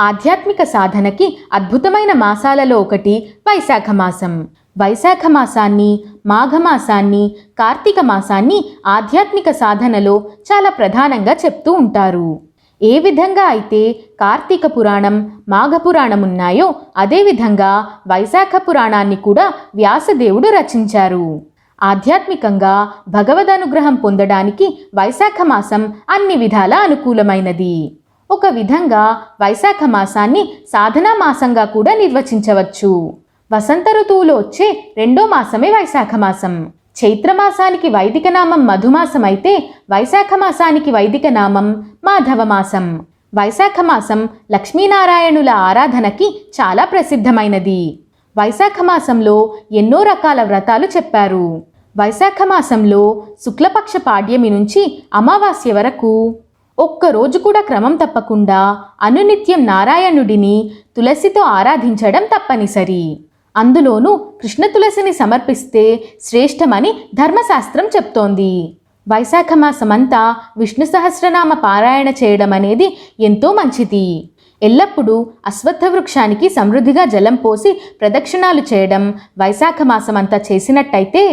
ఆధ్యాత్మిక సాధనకి అద్భుతమైన మాసాలలో ఒకటి వైశాఖ మాసం. వైశాఖ మాసాన్ని మాఘమాసాన్ని కార్తీక మాసాన్ని ఆధ్యాత్మిక సాధనలో చాలా ప్రధానంగా చెప్తూ ఉంటారు. ఏ విధంగా అయితే కార్తీక పురాణం మాఘ పురాణం ఉన్నాయో అదేవిధంగా వైశాఖ పురాణాన్ని కూడా వ్యాసదేవుడు రచించారు. ఆధ్యాత్మికంగా భగవద్ అనుగ్రహం పొందడానికి వైశాఖ మాసం అన్ని విధాల అనుకూలమైనది. ఒక విధంగా వైశాఖ మాసాన్ని సాధనా మాసంగా కూడా నిర్వచించవచ్చు. వసంత ఋతువులో వచ్చే రెండో మాసమే వైశాఖ మాసం. చైత్రమాసానికి వైదిక నామం మధుమాసం అయితే వైశాఖ మాసానికి వైదిక నామం మాధవ మాసం. వైశాఖ మాసం లక్ష్మీనారాయణుల ఆరాధనకి చాలా ప్రసిద్ధమైనది. వైశాఖ మాసంలో ఎన్నో రకాల వ్రతాలు చెప్పారు. వైశాఖ మాసంలో శుక్లపక్ష పాడ్యమి నుంచి అమావాస్య వరకు ఒక్క రోజు కూడా క్రమం తప్పకుండా అనునిత్యం నారాయణుడిని తులసితో ఆరాధించడం తప్పనిసరి. అందులోనూ కృష్ణ తులసిని సమర్పిస్తే శ్రేష్టమని ధర్మశాస్త్రం చెప్తోంది. వైశాఖ మాసమంతా విష్ణు సహస్రనామ పారాయణ చేయడం అనేది ఎంతో మంచిది. ఎల్లప్పుడూ అశ్వత్థ వృక్షానికి సమృద్ధిగా జలం పోసి ప్రదక్షిణాలు చేయడం వైశాఖ మాసమంతా చేసినట్టయితే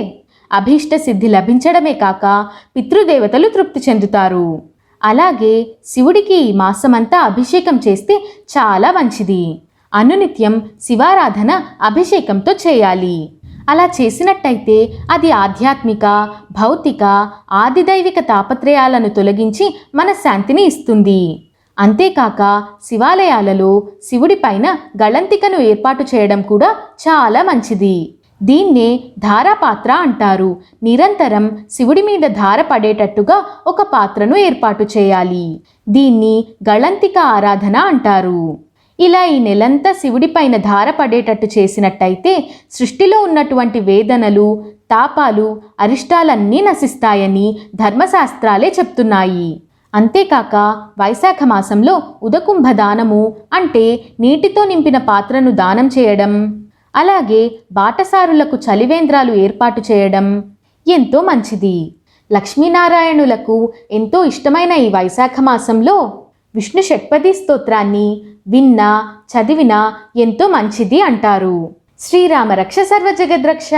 అభీష్ట సిద్ధి లభించడమే కాక పితృదేవతలు తృప్తి చెందుతారు. అలాగే శివుడికి ఈ మాసమంతా అభిషేకం చేస్తే చాలా మంచిది. అనునిత్యం శివారాధన అభిషేకంతో చేయాలి. అలా చేసినట్టయితే అది ఆధ్యాత్మిక భౌతిక ఆదిదైవిక తాపత్రయాలను తొలగించి మన శాంతిని ఇస్తుంది. అంతేకాక శివాలయాలలో శివుడిపైన గళంతికను ఏర్పాటు చేయడం కూడా చాలా మంచిది. దీన్నే ధారాపాత్ర అంటారు. నిరంతరం శివుడి మీద ధార పడేటట్టుగా ఒక పాత్రను ఏర్పాటు చేయాలి. దీన్ని గళంతిక ఆరాధన అంటారు. ఇలా ఈ నెలంతా శివుడిపైన ధార పడేటట్టు చేసినట్టయితే సృష్టిలో ఉన్నటువంటి వేదనలు తాపాలు అరిష్టాలన్నీ నశిస్తాయని ధర్మశాస్త్రాలే చెప్తున్నాయి. అంతేకాక వైశాఖ మాసంలో ఉదకుంభ దానము అంటే నీటితో నింపిన పాత్రను దానం చేయడం. అలాగే బాటసారులకు చలివేంద్రాలు ఏర్పాటు చేయడం ఎంతో మంచిది. లక్ష్మీనారాయణులకు ఎంతో ఇష్టమైన ఈ వైశాఖ మాసంలో విష్ణు షట్పది స్తోత్రాన్ని విన్నా చదివినా ఎంతో మంచిది అంటారు. శ్రీరామ రక్ష సర్వ జగద్రక్ష